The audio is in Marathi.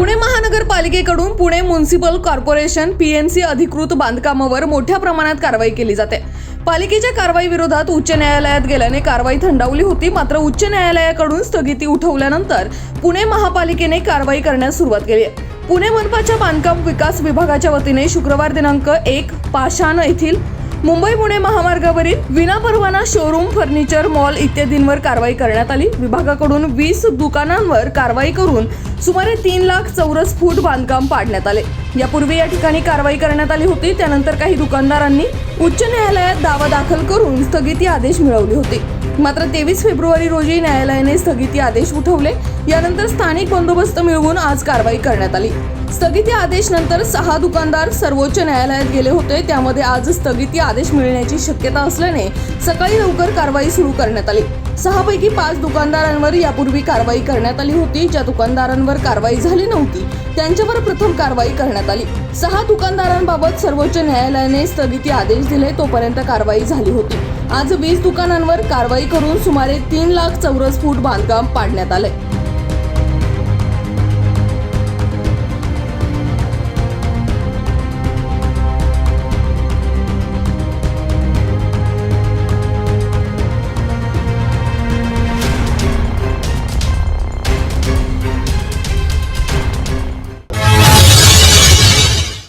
पुणे महानगरपालिकेकडून पुणे म्युन्सिपल कॉर्पोरेशन पीएमसी अधिकृत बांधकामावर मोठ्या प्रमाणात कारवाई केली जाते. पालिकेच्या कारवाई विरोधात उच्च न्यायालयात गेल्याने कारवाई थंडावली होती मात्र उच्च न्यायालयाकडून स्थगिती उठवल्यानंतर पुणे महापालिकेने कारवाई करण्यास सुरुवात केली आहे. पुणे मनपाच्या बांधकाम विकास विभागाच्या वतीने शुक्रवार दिनांक एक पाषाण येथील मुंबई पुणे महामार्गावरील विनापरवाना शोरूम फर्निचर मॉल इत्यादींवर कारवाई करण्यात आली. विभागाकडून वीस दुकानांवर कारवाई करून सुमारे तीन लाख चौरस फूट बांधकाम पाडण्यात आले. यापूर्वी या ठिकाणी कारवाई करण्यात आली होती. त्यानंतर काही दुकानदारांनी उच्च न्यायालयात दावा दाखल करून स्थगिती आदेश मिळवले होते. मात्र तेवीस फेब्रुवारी रोजी न्यायालयाने स्थगिती आदेश उठवले. यानंतर स्थानिक बंदोबस्त मिळवून आज कारवाई करण्यात आली. स्थगिती आदेश नंतर सहा दुकानदार सर्वोच्च न्यायालयात गेले होते. त्यामध्ये आज स्थगिती आदेश मिळण्याची शक्यता असल्याने सकाळी लवकर कारवाई सुरू करण्यात आली. सहापैकी पाच दुकानदारांवर यापूर्वी कारवाई करण्यात आली होती. ज्या दुकानदारांवर कारवाई झाली नव्हती त्यांच्यावर प्रथम कारवाई करण्यात आली. सहा दुकानदारांबाबत सर्वोच्च न्यायालयाने स्थगिती आदेश दिले तोपर्यंत कारवाई झाली होती. आज वीस दुकानांवर कारवाई करून सुमारे तीन लाख चौरस फूट बांधकाम पाडण्यात आले